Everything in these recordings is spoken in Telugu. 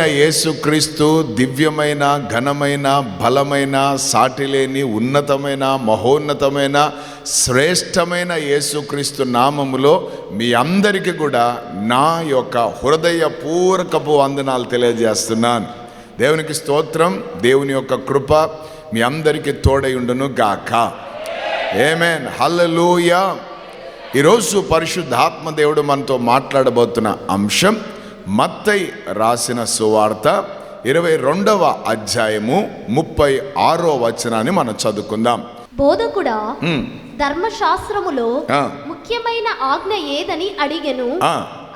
ప్రభువైన యేసుక్రీస్తు దివ్యమైన ఘనమైన బలమైన సాటిలేని ఉన్నతమైన మహోన్నతమైన శ్రేష్టమైన యేసుక్రీస్తు నామములో మీ అందరికీ కూడా నా యొక్క హృదయపూర్వకపు వందనాలు తెలియజేస్తున్నాను. దేవునికి స్తోత్రం దేవుని యొక్క కృప మీ అందరికీ తోడయుండును గాక. ఏమేన్ హల్లెలూయా ఈరోజు పరిశుద్ధాత్మ దేవుడు మనతో మాట్లాడబోతున్న అంశం మత్తై రాసిన సువార్త ఇరవై రెండవ అధ్యాయము ముప్పై ఆరో వచనాన్ని మనం చదువుకుందాం. బోధకుడా ధర్మశాస్త్రములో. ముఖ్యమైన ఆజ్ఞ ఏదని అడిగెను.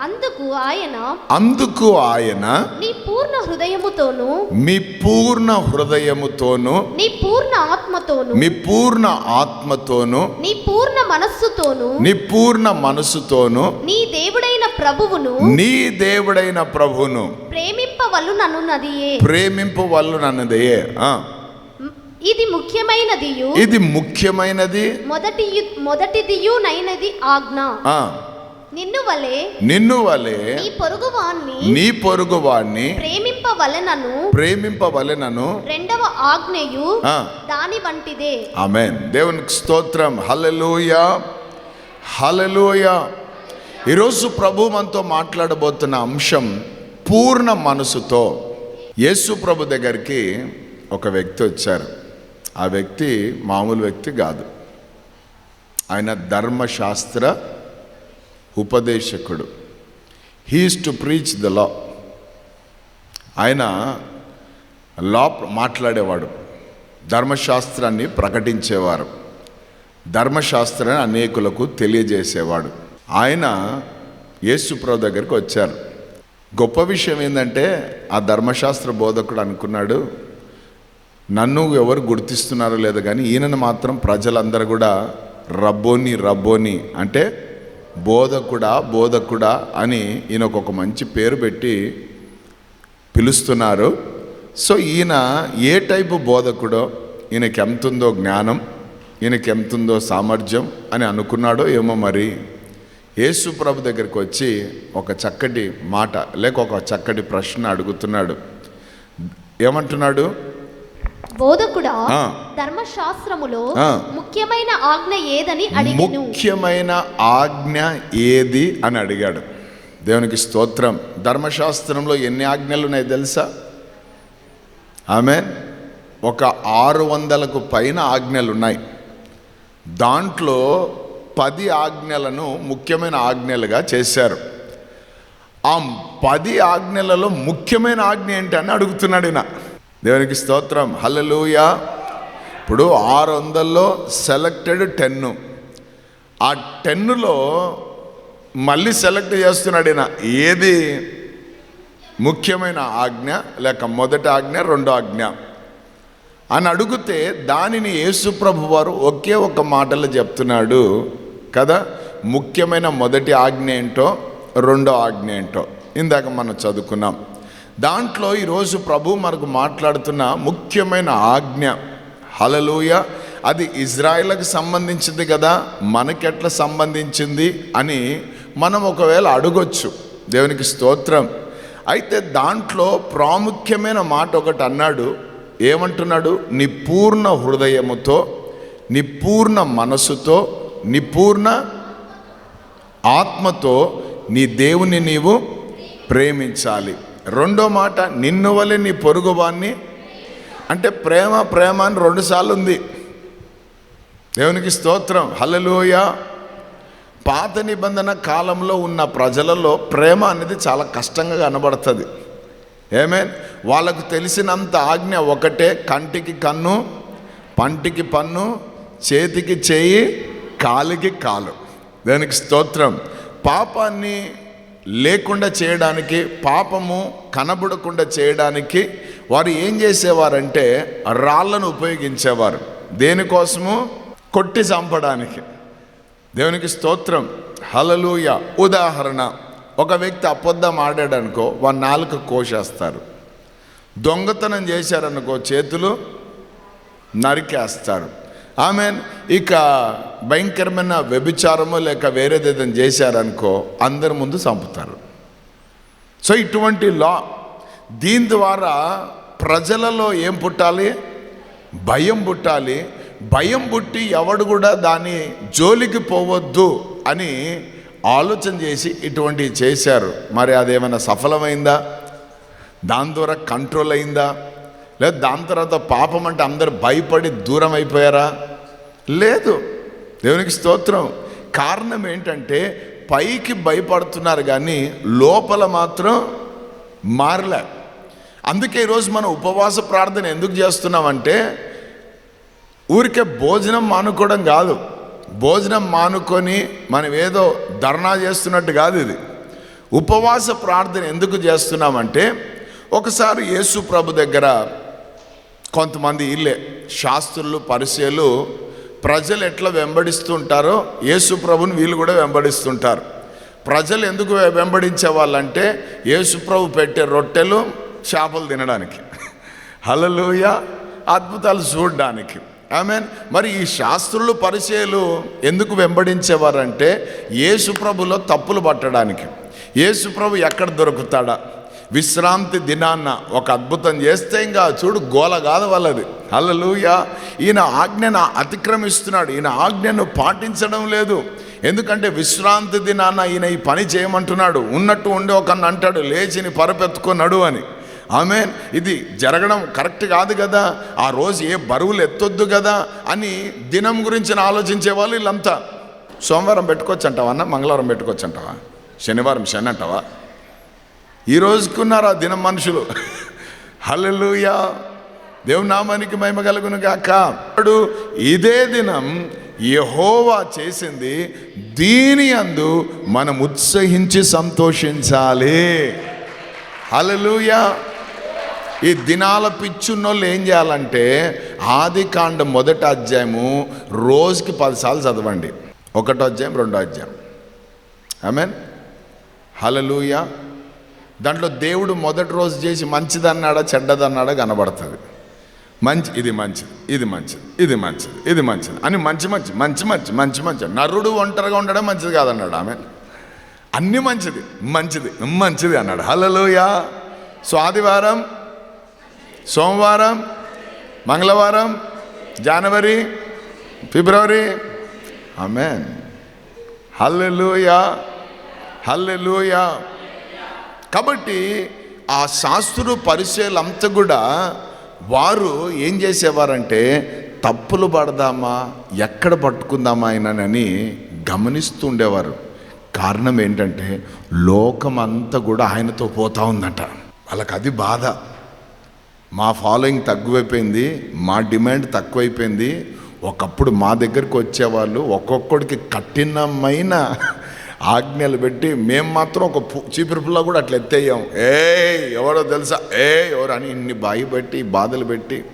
అందుకు ఆయన అందుకు ఆయన నీ పూర్ణ హృదయముతోను మీ పూర్ణ హృదయముతోను నీ పూర్ణ ఆత్మతోను మీ పూర్ణ ఆత్మతోను నీ పూర్ణ మనస్సుతోను నీ పూర్ణ మనసుతోను నీ దేవుడైన ప్రభువును నీ దేవుడైన ప్రభును ప్రేమింపవలుననున్నదియే. ప్రేమింపు వల్లునన్నదే ఆ, ఇది ముఖ్యమైనదియు. ఇది ముఖ్యమైనది. మొదటి మొదటిదియునైనది ఆజ్ఞ. ఆ, నిన్ను వలె నిన్ను వలె నీ పొరుగువాన్ని నీ పొరుగు వాణ్ణి ప్రేమింపవలెనను ప్రేమింపవలెనను రెండవ ఆజ్ఞయు దాని వంటిదే. ఆమెన్. దేవునికి స్తోత్రం. హల్లెలూయా. హల్లెలూయా. ఈరోజు ప్రభు మనతో మాట్లాడబోతున్న అంశం పూర్ణ మనసుతో. యేసు ప్రభు దగ్గరికి ఒక వ్యక్తి వచ్చారు. ఆ వ్యక్తి మామూలు వ్యక్తి కాదు. ఆయన ధర్మశాస్త్ర ఉపదేశకుడు. He's to preach the law ఆయన లా మాట్లాడేవాడు. ధర్మశాస్త్రాన్ని ప్రకటించేవారు. ధర్మశాస్త్రాన్ని అనేకులకు తెలియజేసేవాడు. ఆయన యేసుప్రభు దగ్గరికి వచ్చారు. గొప్ప విషయం ఏంటంటే ఆ ధర్మశాస్త్ర బోధకుడు అనుకున్నాడు నన్ను ఎవరు గుర్తిస్తున్నారో లేదో కానీ ఈయనను మాత్రం ప్రజలందరూ కూడా రబ్బోని రబ్బోని అంటే బోధకుడా బోధకుడా అని ఈయనకు ఒక మంచి పేరు పెట్టి పిలుస్తున్నారు. సో ఈయన ఏ టైపు బోధకుడో ఈయనకి ఎంతుందో జ్ఞానం ఈయనకి ఎంతుందో సామర్థ్యం అని అనుకున్నాడో ఏమో మరి? యేసు ప్రభు దగ్గరికి వచ్చి ఒక చక్కటి మాట లేక ఒక చక్కటి ప్రశ్న అడుగుతున్నాడు. ఏమంటున్నాడు? బోధకుడా. ధర్మశాస్త్రములో. ముఖ్యమైన ఆజ్ఞ ఏదని అడిగిను. ముఖ్యమైన ఆజ్ఞ ఏది అని అడిగాడు. దేవునికి స్తోత్రం. ధర్మశాస్త్రంలో ఎన్ని ఆజ్ఞలు ఉన్నాయి తెలుసా? ఆమె ఒక ఆరు వందలకు పైన ఆజ్ఞలు ఉన్నాయి. దాంట్లో పది ఆజ్ఞలను ముఖ్యమైన ఆజ్ఞలుగా చేశారు. ఆ పది ఆజ్ఞలలో ముఖ్యమైన ఆజ్ఞ ఏంటని అడుగుతున్నాడు ఈయన. దేవునికి స్తోత్రం. హల్లెలూయా. ఇప్పుడు ఆరు వందల్లో సెలెక్టెడ్ టెన్ను. ఆ టెన్నులో మళ్ళీ సెలెక్ట్ చేస్తున్నాడు ఈయన. ఏది? ముఖ్యమైన ఆజ్ఞ లేక మొదటి ఆజ్ఞ రెండో ఆజ్ఞ? అని అడిగితే దానిని యేసుప్రభు వారు ఒకే ఒక మాటలో చెప్తున్నాడు. కదా? ముఖ్యమైన మొదటి ఆజ్ఞ ఏంటో రెండో ఆజ్ఞ ఏంటో. ఇందాక మనం చదువుకున్నాం. దాంట్లో ఈరోజు ప్రభు మనకు మాట్లాడుతున్న ముఖ్యమైన ఆజ్ఞ. హలలోయ అది ఇజ్రాయిల్కి సంబంధించింది కదా మనకెట్లా సంబంధించింది అని మనం ఒకవేళ అడగొచ్చు. దేవునికి స్తోత్రం. అయితే దాంట్లో ప్రాముఖ్యమైన మాట ఒకటి అన్నాడు. ఏమంటున్నాడు? నీ పూర్ణ హృదయముతో నీ పూర్ణ మనసుతో నీ పూర్ణ ఆత్మతో నీ దేవుని నీవు ప్రేమించాలి. రెండో మాట నిన్ను వలె నీ పొరుగువాన్ని అంటే ప్రేమ ప్రేమ అని రెండుసార్లు ఉంది దేవునికి స్తోత్రం. హలలోయ పాత నిబంధన కాలంలో ఉన్న ప్రజలలో ప్రేమ అనేది చాలా కష్టంగా కనబడుతుంది. ఏమే వాళ్ళకు తెలిసినంత ఆజ్ఞ ఒకటే కంటికి కన్ను పంటికి పన్ను చేతికి చేయి కాలికి కాలు. దానికి స్తోత్రం. పాపాన్ని లేకుండా చేయడానికి పాపము కనబడకుండా చేయడానికి వారు ఏం చేసేవారంటే రాళ్ళను ఉపయోగించేవారు. దేనికోసము కొట్టి చంపడానికి. దేవునికి స్తోత్రం. హలలుయ ఉదాహరణ. ఒక వ్యక్తి అబద్ధం ఆడాడనుకో వారి నాలుక కోసేస్తారు. దొంగతనం చేశారనుకో చేతులు నరికేస్తారు. ఆమె ఇక భయంకరమైన వ్యభిచారము లేక వేరేది ఏదైనా చేశారనుకో అందరి ముందు చంపుతారు. సో ఇటువంటి లా దీని ద్వారా ప్రజలలో ఏం పుట్టాలి? భయం పుట్టాలి. భయం పుట్టి ఎవడు కూడా దాని జోలికి పోవద్దు అని ఆలోచన చేసి ఇటువంటివి చేశారు. మరి అదేమైనా సఫలమైందా? దాని ద్వారా కంట్రోల్ అయిందా? లేదు దాని తర్వాత పాపం అంటే అందరు భయపడి దూరం అయిపోయారా? లేదు. దేవునికి స్తోత్రం. కారణం ఏంటంటే పైకి భయపడుతున్నారు కానీ లోపల మాత్రం మారలే. అందుకే ఈరోజు మనం ఉపవాస ప్రార్థన ఎందుకు చేస్తున్నామంటే ఊరికే భోజనం మానుకోవడం కాదు. భోజనం మానుకొని మనం ఏదో ధర్నా చేస్తున్నట్టు కాదు ఇది. ఉపవాస ప్రార్థన ఎందుకు చేస్తున్నామంటే ఒకసారి యేసు ప్రభు దగ్గర కొంతమంది ఇల్లే. శాస్త్రులు పరిచయలు ప్రజలు ఎట్లా వెంబడిస్తుంటారో యేసు ప్రభుని వీళ్ళు కూడా వెంబడిస్తుంటారు. ప్రజలు ఎందుకు వెంబడించే వాళ్ళంటే యేసుప్రభు పెట్టే రొట్టెలు చేపలు తినడానికి. హలలుయ అద్భుతాలు చూడడానికి. మీన్ మరి ఈ శాస్త్రులు పరిచయలు ఎందుకు వెంబడించేవారంటే యేసుప్రభులో తప్పులు పట్టడానికి. యేసుప్రభు ఎక్కడ దొరుకుతాడా? విశ్రాంతి దినాన్న ఒక అద్భుతం చేస్తే ఇంకా చూడు గోల కాదు వాళ్ళది. హల్లెలూయ. ఈయన ఆజ్ఞను అతిక్రమిస్తున్నాడు. ఈయన ఆజ్ఞను పాటించడం లేదు. ఎందుకంటే విశ్రాంతి దినాన్న ఈయన ఈ పని చేయమంటున్నాడు. ఉన్నట్టు ఉండి ఒక అంటాడు లేచిని పరపెత్తుకున్నాడు అని. ఆమె ఇది జరగడం కరెక్ట్ కాదు కదా. ఆ రోజు ఏ బరువులు ఎత్తొద్దు కదా అని దినం గురించి ఆలోచించే వాళ్ళు వీళ్ళంతా. సోమవారం పెట్టుకోవచ్చు అంటావా అన్న? మంగళవారం పెట్టుకోవచ్చు అంటావా శనివారం శని అంటావా? ఈ రోజుకున్నారు ఆ దినం మనుషులు? హల్లెలూయా. దేవునామానికి మహిమ కలుగును గాక. అప్పుడు ఇదే దినం యహోవా చేసింది దీని అందు మనం ఉత్సహించి సంతోషించాలి. హలలుయా ఈ దినాల పిచ్చున్నోళ్ళు ఏం చేయాలంటే ఆది కాండ మొదటి అధ్యాయము రోజుకి పదిసార్లు చదవండి. ఒకటో అధ్యాయం రెండో అధ్యాయం. ఐ మీన్ హలలుయా దాంట్లో దేవుడు మొదటి రోజు చేసి మంచిదన్నాడా చెడ్డదన్నాడా కనబడుతుంది. మంచి ఇది మంచిది ఇది మంచిది ఇది మంచిది ఇది మంచిది అని మంచి మంచి మంచి మంచి మంచి మంచి. నరుడు ఒంటరిగా ఉండడం మంచిది కాదన్నాడు ఆమె. అన్ని మంచిది మంచిది మంచిది అన్నాడు. హలలోయా సో ఆదివారం సోమవారం మంగళవారం జనవరి ఫిబ్రవరి. ఆమెన్. హల్లెలూయా హల్లెలూయా. కాబట్టి ఆ శాస్త్రు పరిచయాలంతా కూడా వారు ఏం చేసేవారంటే తప్పులు పడదామా? ఎక్కడ పట్టుకుందామా ఆయనని గమనిస్తూ ఉండేవారు. కారణం ఏంటంటే లోకం అంతా కూడా ఆయనతో పోతా ఉందట. వాళ్ళకి అది బాధ. మా ఫాలోయింగ్ తక్కువైపోయింది మా డిమాండ్ తక్కువైపోయింది. ఒకప్పుడు మా దగ్గరికి వచ్చేవాళ్ళు ఒక్కొక్కడికి కఠినమైన ఆజ్ఞలు పెట్టి మేము మాత్రం ఒక పు- చీపురు పుల్ల కూడా అట్లా ఎత్తేయం ఏ ఎవరో తెలుసా? ఏ ఎవరు అని ఇన్ని బాయి పెట్టి బాధలు పెట్టి.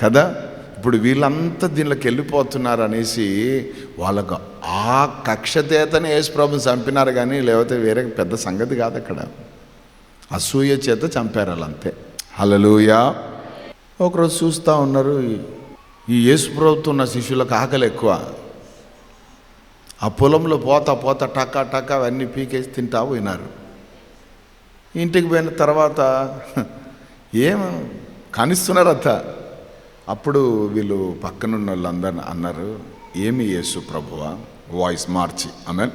కదా? ఇప్పుడు వీళ్ళంతా దీనిలోకి వెళ్ళిపోతున్నారు అనేసి వాళ్ళకు ఆ కక్ష చేతనే యేసు ప్రభుని చంపినారు కానీ లేకపోతే వేరే పెద్ద సంగతి కాదు అక్కడ. అసూయ చేత చంపారు వాళ్ళంతే. హలలుయా ఒకరోజు చూస్తూ ఉన్నారు ఈ- ఈ యేసు ప్రభుత్వం ఉన్న శిష్యులకు ఆకలి ఎక్కువ. ఆ పొలంలో పోతా పోతా టకా టకా అవన్నీ పీకేసి తింటా పోయినారు. ఇంటికి పోయిన తర్వాత ఏం కనిస్తున్నారు అత్త అప్పుడు వీళ్ళు పక్కనున్న వాళ్ళందరూ అన్నారు ఏమి యేసు ప్రభువా? వాయిస్ మార్చి ఆమె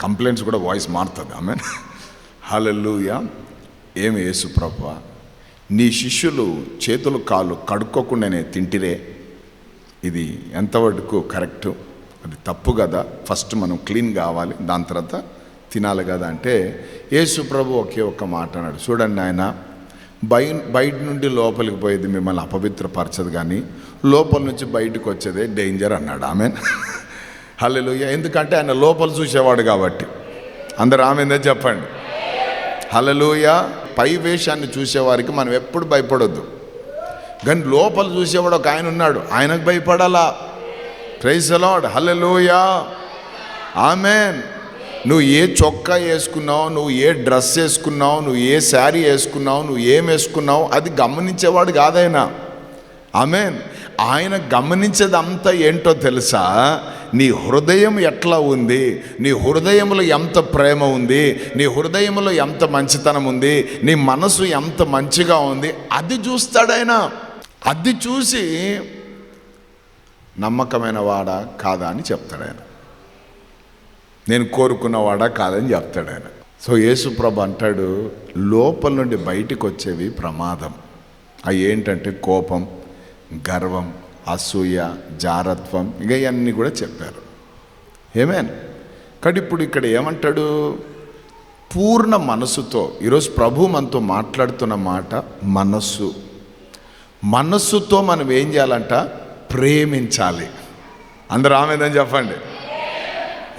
కంప్లైంట్స్ కూడా వాయిస్ మారుతుంది ఆమె హలలుయ. ఏమి యేసు ప్రభువ? నీ శిష్యులు చేతులు కాళ్ళు కడుక్కోకుండానే తింటిరే. ఇది ఎంతవరకు కరెక్టు? అది తప్పు కదా ఫస్ట్ మనం క్లీన్ కావాలి దాని తర్వాత తినాలి కదా అంటే యేసు ప్రభు ఒకే ఒక్క మాట అన్నాడు. చూడండి ఆయన బయ బయట నుండి లోపలికి పోయేది మిమ్మల్ని అపవిత్రపరచదు కానీ లోపల నుంచి బయటకు వచ్చేదే డేంజర్ అన్నాడు. ఆమె హల్లెలుయ్య ఎందుకంటే ఆయన లోపల చూసేవాడు కాబట్టి. అందరు ఆమెందే చెప్పండి. హల్లెలూయ. పై వేషాన్ని చూసేవారికి మనం ఎప్పుడు భయపడొద్దు. కానీ లోపల చూసేవాడు ఒక ఆయన ఉన్నాడు. ఆయనకు భయపడాలా? Praise the Lord hallelujah amen నువ్వు ఏ చొక్కా వేసుకున్నావు నువ్వు ఏ డ్రెస్ వేసుకున్నావు నువ్వు ఏ శారీ వేసుకున్నావు నువ్వు ఏం వేసుకున్నావు అది గమనించేవాడు కాదైనా ఆమెన్ ఆయన గమనించేదంతా ఏంటో తెలుసా? నీ హృదయం ఎట్లా ఉంది? నీ హృదయంలో ఎంత ప్రేమ ఉంది? నీ హృదయంలో ఎంత మంచితనం ఉంది? నీ మనసు ఎంత మంచిగా ఉంది? అది చూస్తాడైనా అది చూసి నమ్మకమైన వాడా కాదా అని చెప్తాడు ఆయన. నేను కోరుకున్నవాడా కాదని చెప్తాడు ఆయన. సో యేసుప్రభు అంటాడు లోపల నుండి బయటికి వచ్చేవి ప్రమాదం. అవి ఏంటంటే కోపం గర్వం అసూయ జారత్వం ఇక ఇవన్నీ కూడా చెప్పారు. ఏమేన్ కానీ ఇప్పుడు ఇక్కడ ఏమంటాడు పూర్ణ మనసుతో ఈరోజు ప్రభు మనతో మాట్లాడుతున్న మాట మనస్సు. మనస్సుతో మనం ఏం చేయాలంట ప్రేమించాలి. అందరూ ఆమెదని చెప్పండి.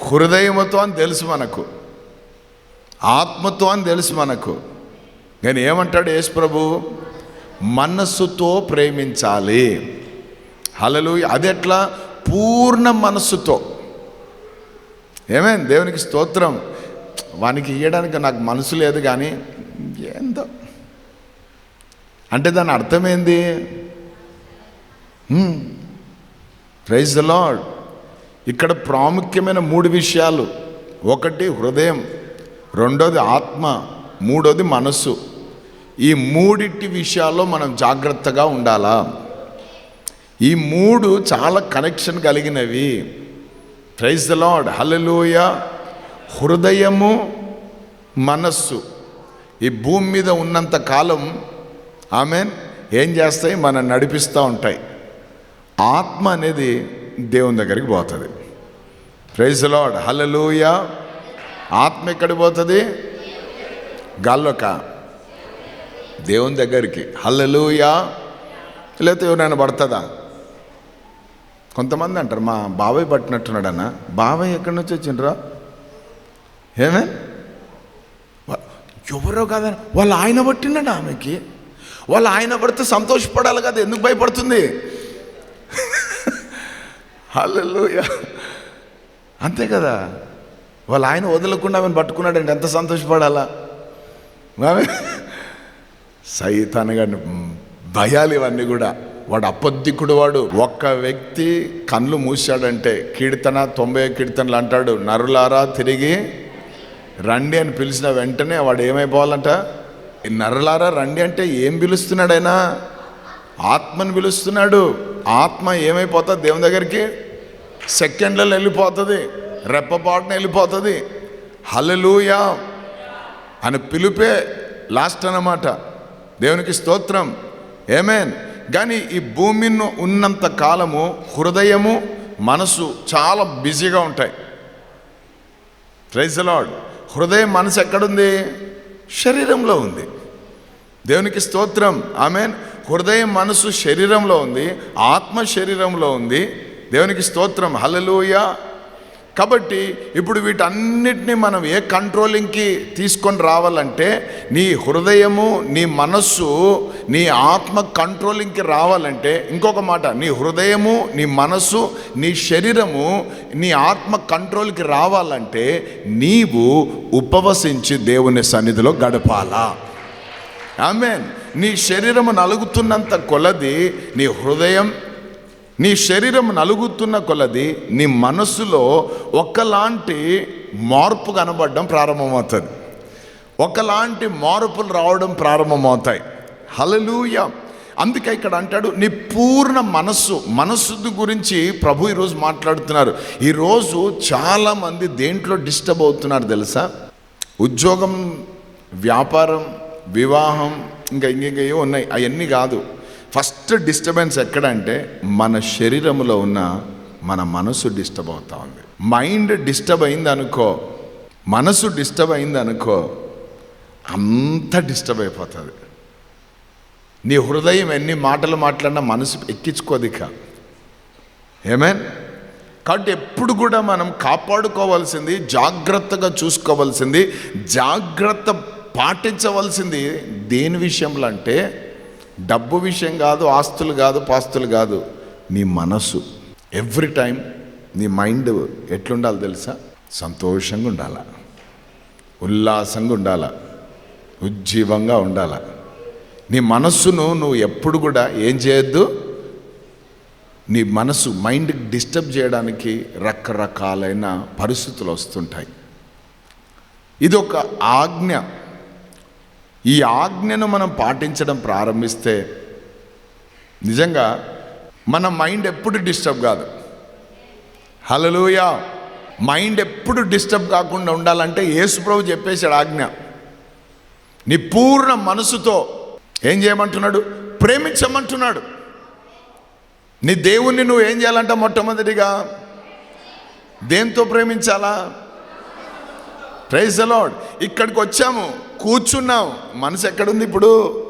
హృదయముతో అని తెలుసు మనకు. ఆత్మతో అని తెలుసు మనకు. కానీ ఏమంటాడు యేసు ప్రభు? మనస్సుతో ప్రేమించాలి. హలలు అది ఎట్లా? పూర్ణ మనస్సుతో. ఏమేం? దేవునికి స్తోత్రం. వానికి ఇవ్వడానికి నాకు మనసు లేదు కానీ ఏందో. అంటే దాని అర్థమేంది ప్రైజ్ ద లాడ్ ఇక్కడ ప్రాముఖ్యమైన మూడు విషయాలు. ఒకటి హృదయం రెండోది ఆత్మ మూడోది మనస్సు. ఈ మూడిటి విషయాల్లో మనం జాగ్రత్తగా ఉండాలా? ఈ మూడు చాలా కనెక్షన్ కలిగినవి. ప్రైజ్ ద లాడ్ హలలోయ హృదయము మనస్సు. ఈ భూమి మీద ఉన్నంత కాలం ఆమెన్ ఏం చేస్తాయి? మనం నడిపిస్తూ ఉంటాయి. ఆత్మ అనేది దేవుని దగ్గరికి పోతుంది. ప్రైజ్ లాడ్ హలలోయ ఆత్మ ఎక్కడికి పోతుంది? గల్లొక. దేవుని దగ్గరికి. హల్లెలూయ లేకపోతే ఎవరైనా పడుతుందా? కొంతమంది అంటారు మా బాబాయ్ పట్టినట్టున్నాడన్న. బాబాయ్ ఎక్కడి నుంచి వచ్చిండ్రా? ఏమే? ఎవరో కాదని. వాళ్ళు ఆయన పట్టినాడు ఆమెకి. వాళ్ళ ఆయన పడితే సంతోషపడాలి కదా ఎందుకు భయపడుతుంది? హల్లెలూయ. అంతే కదా. వాళ్ళు ఆయన వదలకుండా ఆమెను పట్టుకున్నాడంటే ఎంత సంతోషపడాలా? ఆమె సైతానగా భయాలు ఇవన్నీ కూడా. వాడు అపద్ధికుడు వాడు. ఒక్క వ్యక్తి కళ్ళు మూసాడంటే కీర్తన తొంభై కీర్తనలు అంటాడు. నరులారా తిరిగి రండి అని పిలిచిన వెంటనే వాడు ఏమైపోవాలంట? నరులారా రండి అంటే ఏం పిలుస్తున్నాడైనా ఆత్మని పిలుస్తున్నాడు. ఆత్మ ఏమైపోతుంది దేవుని దగ్గరికి? సెకండ్లలో వెళ్ళిపోతుంది రెప్పపాటున వెళ్ళిపోతుంది. హలలుయా అని పిలిపే లాస్ట్ అన్నమాట. దేవునికి స్తోత్రం. ఏమేన్ కానీ ఈ భూమిని ఉన్నంత కాలము హృదయము మనసు చాలా బిజీగా ఉంటాయి. ప్రైజ్ లాడ్ హృదయం మనసు ఎక్కడుంది? శరీరంలో ఉంది. దేవునికి స్తోత్రం. ఆమెన్ హృదయం మనసు శరీరంలో ఉంది ఆత్మ శరీరంలో ఉంది. దేవునికి స్తోత్రం హల్లెలూయ. కాబట్టి ఇప్పుడు వీటన్నిటిని మనం ఏ కంట్రోలింగ్కి తీసుకొని రావాలంటే నీ హృదయము నీ మనస్సు నీ ఆత్మ కంట్రోలింగ్కి రావాలంటే ఇంకొక మాట నీ హృదయము నీ మనస్సు నీ శరీరము నీ ఆత్మ కంట్రోల్కి రావాలంటే నీవు ఉపవసించి దేవుని సన్నిధిలో గడపాలా. ఆమెన్. నీ శరీరము నలుగుతున్నంత కొలది నీ హృదయం నీ శరీరం నలుగుతున్న కొలది నీ మనసులో ఒకలాంటి మార్పు కనబడడం ప్రారంభమవుతుంది. ఒకలాంటి మార్పులు రావడం ప్రారంభమవుతాయి. హలలుయ అందుకే ఇక్కడ అంటాడు నీ పూర్ణ మనస్సు మనస్సు గురించి ప్రభు ఈరోజు మాట్లాడుతున్నారు. ఈరోజు చాలామంది దేంట్లో డిస్టర్బ్ అవుతున్నారు తెలుసా? ఉద్యోగం వ్యాపారం వివాహం ఇంకా ఇంకా ఉన్నాయి. అవన్నీ కాదు. ఫస్ట్ డిస్టర్బెన్స్ ఎక్కడంటే మన శరీరంలో ఉన్న మన మనసు డిస్టర్బ్ అవుతా ఉంది. మైండ్ డిస్టర్బ్ అయింది అనుకో మనసు డిస్టర్బ్ అయింది అనుకో అంత డిస్టర్బ్ అయిపోతుంది. నీ హృదయం ఎన్ని మాటలు మాట్లాడినా మనసు ఎక్కించుకోదిక ఏమేన్ కాబట్టి ఎప్పుడు కూడా మనం కాపాడుకోవాల్సింది జాగ్రత్తగా చూసుకోవాల్సింది జాగ్రత్త పాటించవలసింది దేని విషయంలో అంటే డబ్బు విషయం కాదు ఆస్తులు కాదు పాస్తులు కాదు నీ మనసు ఎవ్రీ టైం నీ మైండ్ ఎట్లుండాలి తెలుసా? సంతోషంగా ఉండాల. ఉల్లాసంగా ఉండాల. ఉజ్జీవంగా ఉండాల. నీ మనస్సును నువ్వు ఎప్పుడు కూడా ఏం చేయొద్దు? నీ మనసు మైండ్ డిస్టర్బ్ చేయడానికి రకరకాలైన పరిస్థితులు వస్తుంటాయి. ఇది ఒక ఆజ్ఞ. ఈ ఆజ్ఞను మనం పాటించడం ప్రారంభిస్తే నిజంగా మన మైండ్ ఎప్పుడు డిస్టర్బ్ కాదు. హలలుయా మైండ్ ఎప్పుడు డిస్టర్బ్ కాకుండా ఉండాలంటే యేసుప్రభు చెప్పేశాడు ఆజ్ఞ. నీ పూర్ణ మనసుతో ఏం చేయమంటున్నాడు? ప్రేమించమంటున్నాడు. నీ దేవుణ్ణి నువ్వు ఏం చేయాలంట మొట్టమొదటిగా? దేంతో ప్రేమించాలా? ప్రైజ్ అలాడ్ ఇక్కడికి వచ్చాము. కూర్చున్నాం. మనసు ఎక్కడుంది ఇప్పుడు?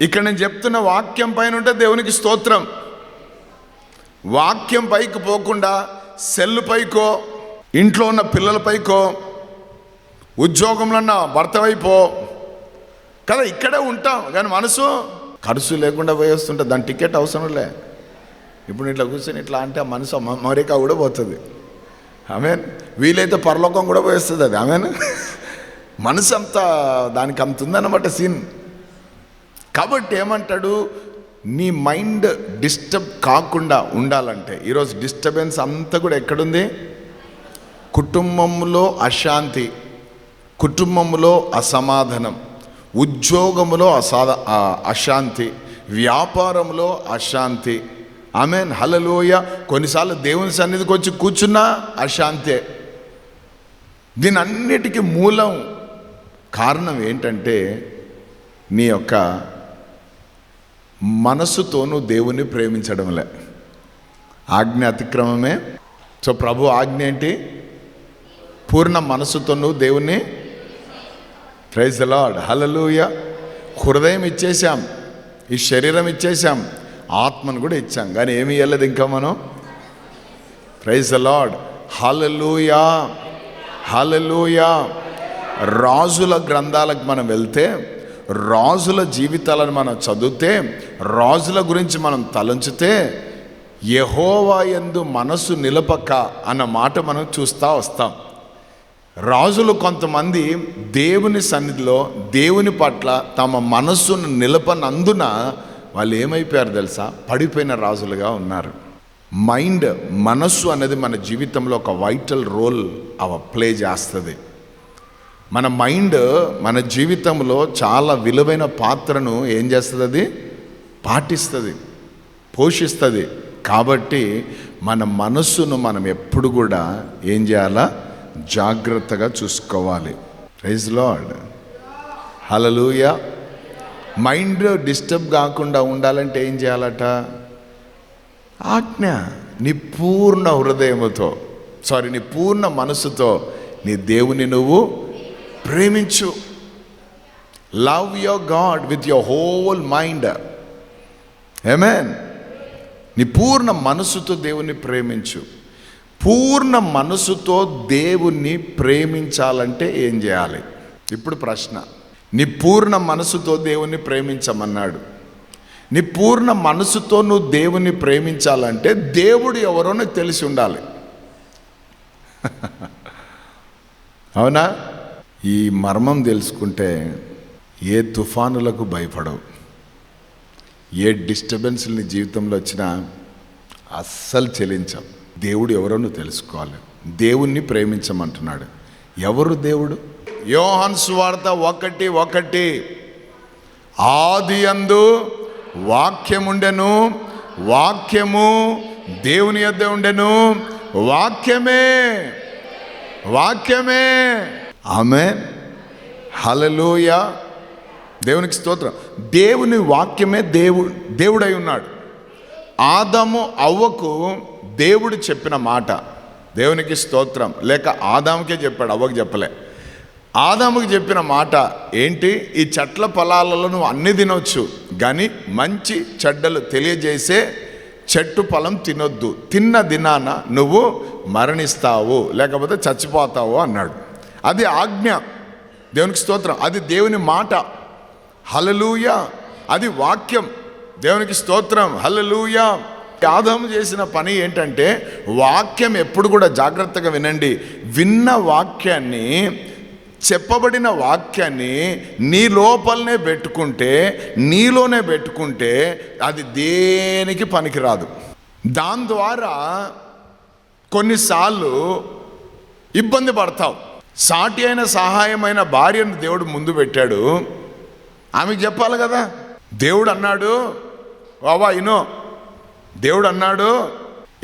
ఇక్కడ నేను చెప్తున్న వాక్యం పైన ఉంటే దేవునికి స్తోత్రం. వాక్యం పైకి పోకుండా సెల్ పైకో ఇంట్లో ఉన్న పిల్లల పైకో ఉద్యోగంలో ఉన్న భర్త వైపో కదా ఇక్కడే ఉంటాం. కానీ మనసు ఖర్చు లేకుండా పోయేస్తుంటే దాని టికెట్ అవసరం లే. ఇప్పుడు ఇట్లా కూర్చొని ఇట్లా అంటే ఆ మనసు అమ- కూడా పోతుంది ఆమెన్. వీలైతే పరలోకం కూడా పోయేస్తుంది అది. ఆమెన్. మనసు అంతా దానికి అంత ఉందన్నమాట సీన్. కాబట్టి ఏమంటాడు? నీ మైండ్ డిస్టర్బ్ కాకుండా ఉండాలంటే. ఈరోజు డిస్టర్బెన్స్ అంతా కూడా ఎక్కడుంది? కుటుంబంలో అశాంతి కుటుంబంలో అసమాధానం ఉద్యోగంలో అసాధ అశాంతి వ్యాపారంలో అశాంతి ఆమె హలలోయ కొన్నిసార్లు దేవుని సన్నిధికి వచ్చి కూర్చున్నా అశాంతే. దీని అన్నిటికీ మూలం కారణం ఏంటంటే నీ యొక్క మనసుతోనూ దేవుని ప్రేమించడంలే. ఆజ్ఞ అతిక్రమమే. సో ప్రభు ఆజ్ఞ ఏంటి? పూర్ణ మనసుతో నువ్వు దేవుణ్ణి ప్రైజ్ లాడ్ హలలుయ హృదయం ఇచ్చేసాం ఈ శరీరం ఇచ్చేసాం ఆత్మను కూడా ఇచ్చాం. కానీ ఏమి ఇవ్వలేదు ఇంకా మనం? ప్రైజ్ అలాడ్ హలలుయా హలలుయా రాజుల గ్రంథాలకు మనం వెళ్తే రాజుల జీవితాలను మనం చదివితే రాజుల గురించి మనం తలంచితే యహోవా ఎందు మనసు నిలపక అన్న మాట మనం చూస్తూ వస్తాం. రాజులు కొంతమంది దేవుని సన్నిధిలో దేవుని పట్ల తమ మనస్సును నిలపనందున వాళ్ళు ఏమైపోయారు తెలుసా? పడిపోయిన రాజులుగా ఉన్నారు. మైండ్ మనస్సు అనేది మన జీవితంలో ఒక వైటల్ రోల్ అవ ప్లే చేస్తుంది. మన మైండ్ మన జీవితంలో చాలా విలువైన పాత్రను ఏం చేస్తుంది అది? పాటిస్తుంది. పోషిస్తుంది. కాబట్టి మన మనస్సును మనం ఎప్పుడు కూడా ఏం చేయాలా? జాగ్రత్తగా చూసుకోవాలి. Praise lord hallelujah mind disturb కాకుండా ఉండాలంటే ఏం చేయాలట? ఆజ్ఞ. నీ పూర్ణ హృదయముతో సారీ నీ పూర్ణ మనసుతో నీ దేవుని నువ్వు ప్రేమించు. Love your God with your whole mind amen నీ పూర్ణ మనసుతో దేవుని ప్రేమించు. పూర్ణ మనసుతో దేవుణ్ణి ప్రేమించాలంటే ఏం చేయాలి? ఇప్పుడు ప్రశ్న. నీ పూర్ణ మనసుతో దేవుణ్ణి ప్రేమించమన్నాడు. నీ పూర్ణ మనసుతో నువ్వు దేవుణ్ణి ప్రేమించాలంటే దేవుడు ఎవరో నీకు తెలిసి ఉండాలి. అవునా? ఈ మర్మం తెలుసుకుంటే ఏ తుఫానులకు భయపడవు. ఏ డిస్టర్బెన్స్లు నీ జీవితంలో వచ్చినా అస్సలు చెలించం దేవుడు ఎవరో నువ్వు తెలుసుకోవాలి. దేవుణ్ణి ప్రేమించమంటున్నాడు. ఎవరు దేవుడు? యోహన్ వార్త ఒకటి ఒకటి. ఆది అందు వాక్యముండెను వాక్యము దేవుని యొద్ద ఉండెను వాక్యమే వాక్యమే. ఆమె హలలోయ దేవునికి స్తోత్రం. దేవుని వాక్యమే దేవు దేవుడై ఉన్నాడు. ఆదాము అవ్వకు దేవుడు చెప్పిన మాట. దేవునికి స్తోత్రం. లేక ఆదాముకే చెప్పాడు అవ్వకు చెప్పలే. ఆదాముకు చెప్పిన మాట ఏంటి? ఈ చెట్ల పొలాలలో నువ్వు అన్ని తినొచ్చు కానీ మంచి చెడ్డలు తెలియజేసే చెట్టు ఫలం తినొద్దు. తిన్న దినాన నువ్వు మరణిస్తావు లేకపోతే చచ్చిపోతావు అన్నాడు. అది ఆజ్ఞ. దేవునికి స్తోత్రం. అది దేవుని మాట. హలలూయ అది వాక్యం. దేవునికి స్తోత్రం. హలలూయ ఆదాము చేసిన పని ఏంటంటే వాక్యం ఎప్పుడు కూడా జాగ్రత్తగా వినండి. విన్న వాక్యాన్ని చెప్పబడిన వాక్యాన్ని నీ లోపలనే పెట్టుకుంటే నీలోనే పెట్టుకుంటే అది దేనికి పనికిరాదు. దాని ద్వారా కొన్నిసార్లు ఇబ్బంది పడతావు. సాటి అయిన సహాయమైన భార్యను దేవుడు ముందు పెట్టాడు. ఆమెకు చెప్పాలి కదా? దేవుడు అన్నాడు బాబా ఇనో దేవుడు అన్నాడు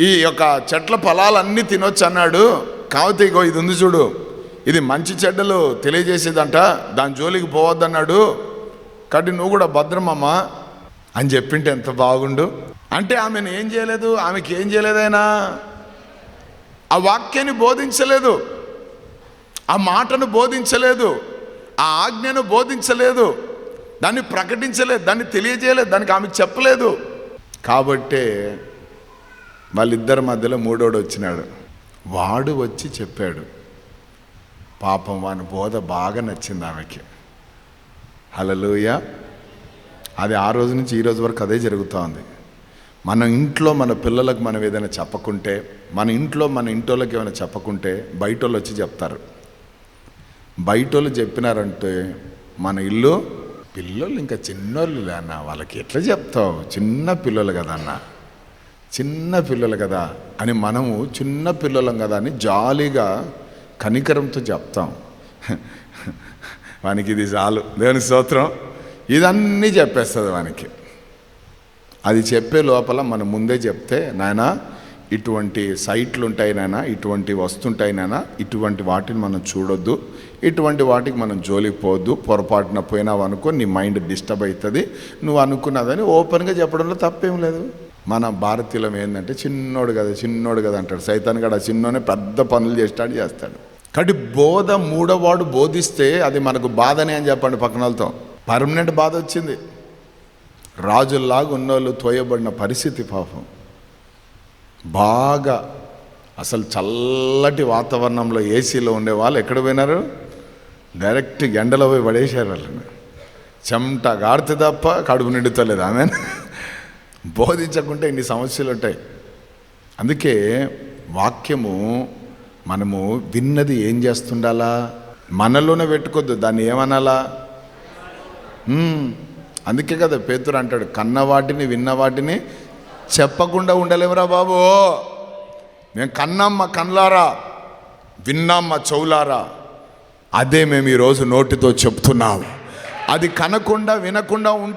ఈ యొక్క చెట్ల ఫలాలన్నీ తినొచ్చు అన్నాడు. కాకపోతే ఇగో ఇది ఉంది చూడు ఇది మంచి చెడ్డలు తెలియజేసేదంట దాని జోలికి పోవద్దన్నాడు. కాబట్టి నువ్వు కూడా భద్రమమ్మా అని చెప్పింటే ఎంత బాగుండు. అంటే ఆమెను ఏం చేయలేదు ఆమెకి ఏం చేయలేదైనా ఆ వాక్యాన్ని బోధించలేదు. ఆ మాటను బోధించలేదు. ఆ ఆజ్ఞను బోధించలేదు. దాన్ని ప్రకటించలేదు దాన్ని తెలియజేయలేదు దానికి ఆమెకు చెప్పలేదు. కాబట్టే వాళ్ళిద్దరి మధ్యలో మూడోడు వచ్చినాడు. వాడు వచ్చి చెప్పాడు. పాపం వాని బోధ బాగా నచ్చింది ఆమెకి. హలలోయ అది ఆ రోజు నుంచి ఈ రోజు వరకు అదే జరుగుతూ ఉంది. మన ఇంట్లో మన పిల్లలకు మనం ఏదైనా చెప్పకుంటే మన ఇంట్లో మన ఇంటోళ్ళకి ఏమైనా చెప్పకుంటే బయట వాళ్ళు వచ్చి చెప్తారు. బయట వాళ్ళు చెప్పినారంటే మన ఇల్లు పిల్లలు ఇంకా చిన్నోళ్ళు అన్న వాళ్ళకి ఎట్లా చెప్తావు? చిన్న పిల్లలు కదా అన్న. చిన్న పిల్లలు కదా అని మనము చిన్న పిల్లలం కదా అని జాలీగా కనికరంతో చెప్తాం వానికి ఇది చాలు. దేవుని స్తోత్రం. ఇదన్నీ చెప్పేస్తుంది వానికి. అది చెప్పే లోపల మనం ముందే చెప్తే నాయన ఇటువంటి సైట్లు ఉంటాయి నాయన ఇటువంటి వస్తుంటాయి నాయన ఇటువంటి వాటిని మనం చూడొద్దు. ఇటువంటి వాటికి మనం జోలికి పోవద్దు. పొరపాటున పోయినావు అనుకో నీ మైండ్ డిస్టర్బ్ అవుతుంది నువ్వు అనుకున్నదని ఓపెన్గా చెప్పడంలో తప్పేం లేదు. మన భారతీయులం ఏంటంటే చిన్నోడు కదా చిన్నోడు కదా అంటాడు. సైతాన్ గడ చిన్నోనే పెద్ద పనులు చేస్తాడు చేస్తాడు. కాబట్టి బోధ మూడోవాడు బోధిస్తే అది మనకు బాధనే అని చెప్పండి పక్కన వాళ్ళతో పర్మనెంట్ బాధ వచ్చింది. రాజుల్లాగా ఉన్నోళ్ళు తోయబడిన పరిస్థితి పాపం. బాగా అసలు చల్లటి వాతావరణంలో ఏసీలో ఉండే వాళ్ళు ఎక్కడ పోయినారు? డైరెక్ట్ ఎండలో పోయి పడేశారు వాళ్ళని. చెమట గాడితే తప్ప కడుపు నిండుతలేదు. ఆమె బోధించకుంటే ఇన్ని సమస్యలు ఉంటాయి. అందుకే వాక్యము మనము విన్నది ఏం చేస్తుండాలా? మనలోనే పెట్టుకోద్దు దాన్ని ఏమనాలా? అందుకే కదా పేతురు అంటాడు కన్న వాటిని విన్న వాటిని చెప్పకుండా ఉండలేమురా బాబు. మేము కన్నాం మా కన్లారా విన్నాం మా చెవులారా. అదే మేము ఈరోజు నోటితో చెప్తున్నాం. అది కనకుండా వినకుండా ఉం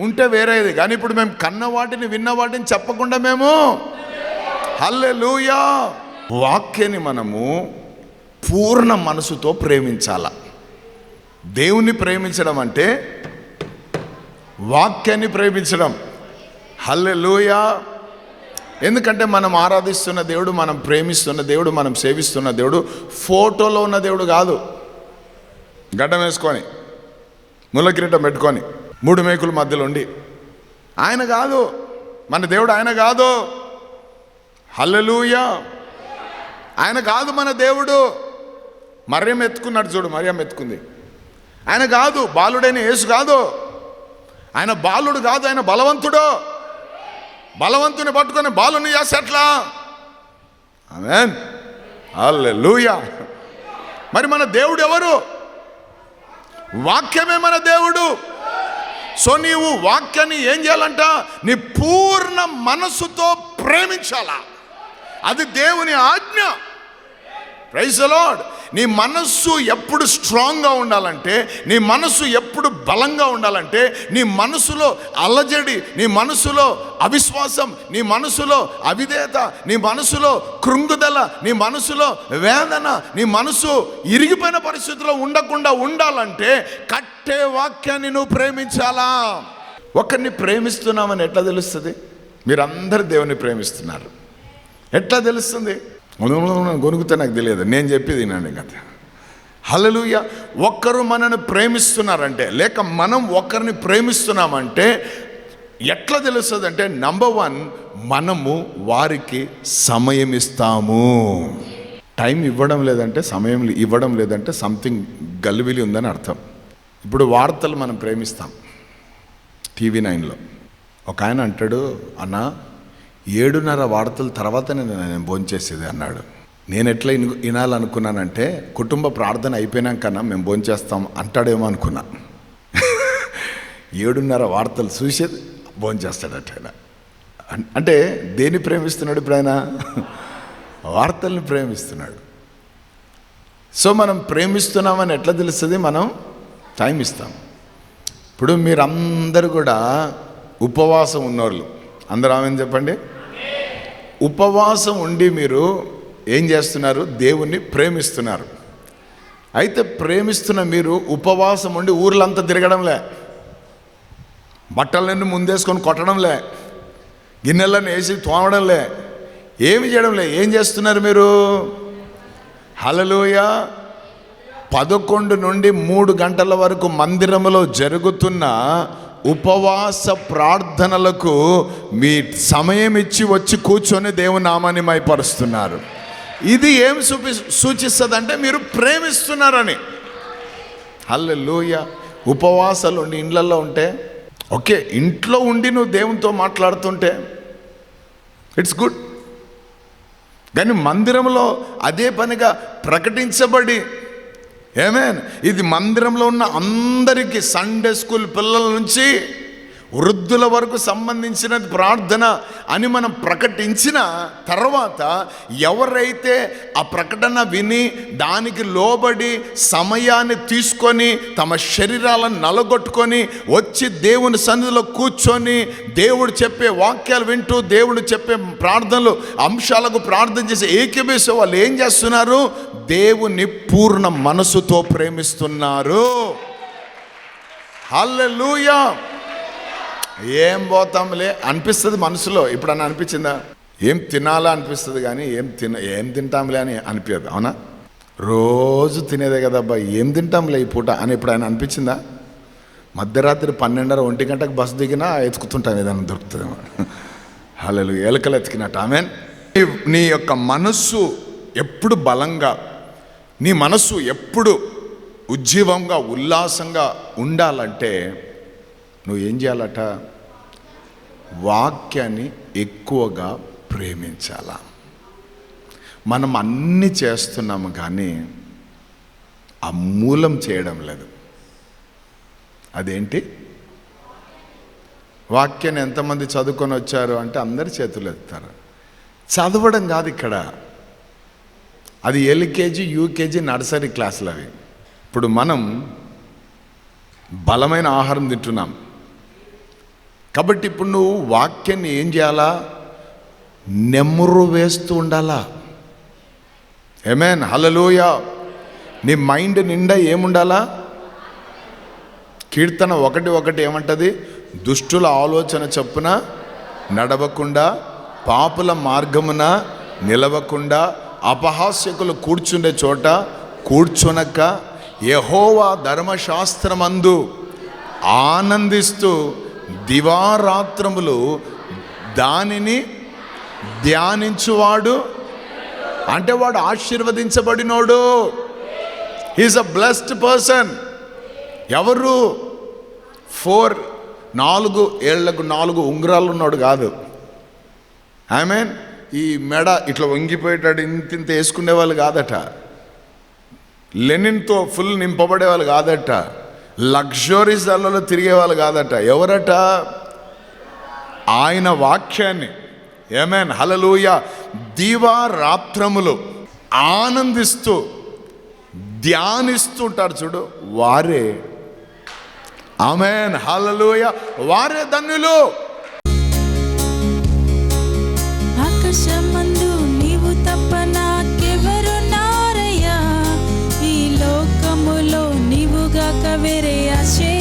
ఉంటే వేరేది. కానీ ఇప్పుడు మేము కన్న వాటిని విన్న వాటిని చెప్పకుండా మేము? హల్లే వాక్యాన్ని మనము పూర్ణ మనసుతో ప్రేమించాల. దేవుణ్ణి ప్రేమించడం అంటే వాక్యాన్ని ప్రేమించడం. హల్లెలూయా. ఎందుకంటే మనం ఆరాధిస్తున్న దేవుడు మనం ప్రేమిస్తున్న దేవుడు మనం సేవిస్తున్న దేవుడు ఫోటోలో ఉన్న దేవుడు కాదు. గడ్డం వేసుకొని ముళ్ళ కిరీటం పెట్టుకొని మూడు మేకుల మధ్యలో ఉండి. ఆయన కాదు. మన దేవుడు ఆయన కాదు. హల్లెలూయా. ఆయన కాదు మన దేవుడు. మర్యం ఎత్తుకున్నాడు చూడు మర్యం ఎత్తుకుంది. ఆయన కాదు బాలుడైన యేసు కాదు. ఆయన బాలుడు కాదు ఆయన బలవంతుడు. బలవంతుని పట్టుకొని బాలుని చేసేట్లా ఆమెన్. హల్లెలూయా. మరి మన దేవుడు ఎవరు? వాక్యమే మన దేవుడు. సో నీవు వాక్యాన్ని ఏం చేయాలంట? నీ పూర్ణ మనసుతో ప్రేమించాలా? అది దేవుని ఆజ్ఞ ప్రైజ్ లార్డ్ నీ మనస్సు ఎప్పుడు స్ట్రాంగ్గా ఉండాలంటే నీ మనస్సు ఎప్పుడు బలంగా ఉండాలంటే నీ మనసులో అలజడి నీ మనసులో అవిశ్వాసం నీ మనసులో అవిధేత నీ మనసులో కృంగుదల నీ మనసులో వేదన నీ మనసు ఇరిగిపోయిన పరిస్థితిలో ఉండకుండా ఉండాలంటే కట్టే వాక్యాన్ని నువ్వు ప్రేమించాలా? ఒకరిని ప్రేమిస్తున్నామని ఎట్లా తెలుస్తుంది? మీరందరూ దేవుని ప్రేమిస్తున్నారు. ఎట్లా తెలుస్తుంది? గొనుగుతే నాకు తెలియదు. నేను చెప్పేది నేను కథ. హలలుయ ఒక్కరు మనను ప్రేమిస్తున్నారంటే లేక మనం ఒక్కరిని ప్రేమిస్తున్నామంటే ఎట్లా తెలుస్తుంది అంటే నంబర్ వన్ మనము వారికి సమయం ఇస్తాము. టైం ఇవ్వడం లేదంటే సమయం ఇవ్వడం లేదంటే సంథింగ్ గలిబిలి ఉందని అర్థం. ఇప్పుడు వార్తలు మనం ప్రేమిస్తాం. టీవీ నైన్లో. ఒక ఆయన అంటాడు అన్న ఏడున్నర వార్తల తర్వాత నేను భోంచేసేది అన్నాడు. నేను ఎట్లా ఇను- వినాలనుకున్నానంటే కుటుంబ ప్రార్థన అయిపోయినాకన్నా మేము భోంచేస్తాం అంటాడేమో అనుకున్నా. ఏడున్నర వార్తలు చూసేది భోంచేస్తాడట ఆయన. అంటే దేన్ని ప్రేమిస్తున్నాడు ఇప్పుడు ఆయన? వార్తల్ని ప్రేమిస్తున్నాడు. సో మనం ప్రేమిస్తున్నామని ఎట్లా తెలుస్తుంది? మనం టైం ఇస్తాం. ఇప్పుడు మీరందరూ కూడా ఉపవాసం ఉన్నోళ్ళు. అందరూ ఆమెను చెప్పండి? ఉపవాసం ఉండి మీరు ఏం చేస్తున్నారు? దేవుణ్ణి ప్రేమిస్తున్నారు. అయితే ప్రేమిస్తున్న మీరు ఉపవాసం ఉండి ఊర్లంతా తిరగడంలే. బట్టలన్నీ ముందేసుకొని కొట్టడంలే. గిన్నెలను వేసి తోమడంలే. ఏమి చేయడంలే? ఏం చేస్తున్నారు మీరు? హలలోయ పదకొండు నుండి మూడు గంటల వరకు మందిరములో జరుగుతున్న ఉపవాస ప్రార్థనలకు మీ సమయం ఇచ్చి వచ్చి కూర్చొని దేవుని నామాన్ని మైపరుస్తున్నారు. ఇది ఏం చూపి సూచిస్తుంది మీరు ప్రేమిస్తున్నారని. హల్లెలూయ. ఉపవాసాలు ఉండి ఇండ్లలో ఉంటే ఓకే ఇంట్లో ఉండి నువ్వు దేవునితో మాట్లాడుతుంటే ఇట్స్ గుడ్. కానీ మందిరంలో అదే పనిగా ప్రకటించబడి ఏమేన్ ఇది మందిరంలో ఉన్న అందరికీ సండే స్కూల్ పిల్లల నుంచి వృద్ధుల వరకు సంబంధించిన ప్రార్థన అని మనం ప్రకటించిన తర్వాత ఎవరైతే ఆ ప్రకటన విని దానికి లోబడి సమయాన్ని తీసుకొని తమ శరీరాలను నలగొట్టుకొని వచ్చి దేవుని సన్నిధిలో కూర్చొని దేవుడు చెప్పే వాక్యాలు వింటూ దేవుడు చెప్పే ప్రార్థనలు అంశాలకు ప్రార్థన చేసి ఏకీభవిసే వాళ్ళు ఏం చేస్తున్నారు? దేవుని పూర్ణ మనసుతో ప్రేమిస్తున్నారు. హల్లెలూయా! ఏం పోతాంలే? అనిపిస్తుంది మనసులో. ఇప్పుడన్నా అనిపించిందా? ఏం తినాలా అనిపిస్తుంది కానీ ఏం తిన ఏం తింటాంలే అని అనిపించదు అవునా? రోజు తినేదే కదబ్బా ఏం తింటాంలే ఈ పూట అని ఎప్పుడైనా అనిపించిందా? మధ్యరాత్రి పన్నెండర ఒంటి గంటకు బస్సు దిగినా ఎత్తుకుతుంటాం ఏదైనా దొరుకుతుంది హలలు ఎలకలు ఎతికినట్టు ఆమె నీ యొక్క మనస్సు ఎప్పుడు బలంగా నీ మనస్సు ఎప్పుడు ఉజ్జీవంగా ఉల్లాసంగా ఉండాలంటే నువ్వు ఏం చేయాలట? వాక్యాన్ని ఎక్కువగా ప్రేమించాల? మనం అన్ని చేస్తున్నాము కానీ ఆ మూలం చేయడం లేదు. అదేంటి? వాక్యాన్ని ఎంతమంది చదువుకొని వచ్చారు అంటే అందరి చేతులు ఎత్తారు చదవడం కాదు ఇక్కడ. అది ఎల్కేజీ యూకేజీ నర్సరీ క్లాసులు అవి. ఇప్పుడు మనం బలమైన ఆహారం తింటున్నాం. కాబట్టి ఇప్పుడు నువ్వు వాక్యాన్ని ఏం చేయాలా? నెమ్మరు వేస్తూ ఉండాలా? ఏమేన్ హలలోయ నీ మైండ్ నిండా ఏముండాలా? కీర్తన ఒకటి ఒకటి ఏమంటది? దుష్టుల ఆలోచన చొప్పున నడవకుండా పాపుల మార్గమున నిలవకుండా అపహాస్యకులు కూర్చుండే చోట కూర్చునక యహోవా ధర్మశాస్త్రమందు ఆనందిస్తూ దివారాత్రములు దానిని ధ్యానించువాడు. అంటే వాడు ఆశీర్వదించబడినోడు. ఈజ్ అ బ్లెస్డ్ పర్సన్ ఎవరు? ఫోర్ నాలుగు ఏళ్ళకు నాలుగు ఉంగరాలు ఉన్నాడు కాదు. ఐ మీన్ ఈ మెడ ఇట్లా వంగిపోయేటాడు ఇంత ఇంత వేసుకునే వాళ్ళు కాదట. లెనిన్తో ఫుల్ నింపబడే వాళ్ళు కాదట. లగ్జరీస్ దానిలో తిరిగే వాళ్ళు కాదట. ఎవరట? ఆయన వాక్యాన్ని. ఏమేన్ హలలుయ దీవారాత్రములు ఆనందిస్తూ ధ్యానిస్తూ ఉంటారు చూడు. వారే. ఆమెన్ హలలుయ వారే ధన్యులు. chegaste.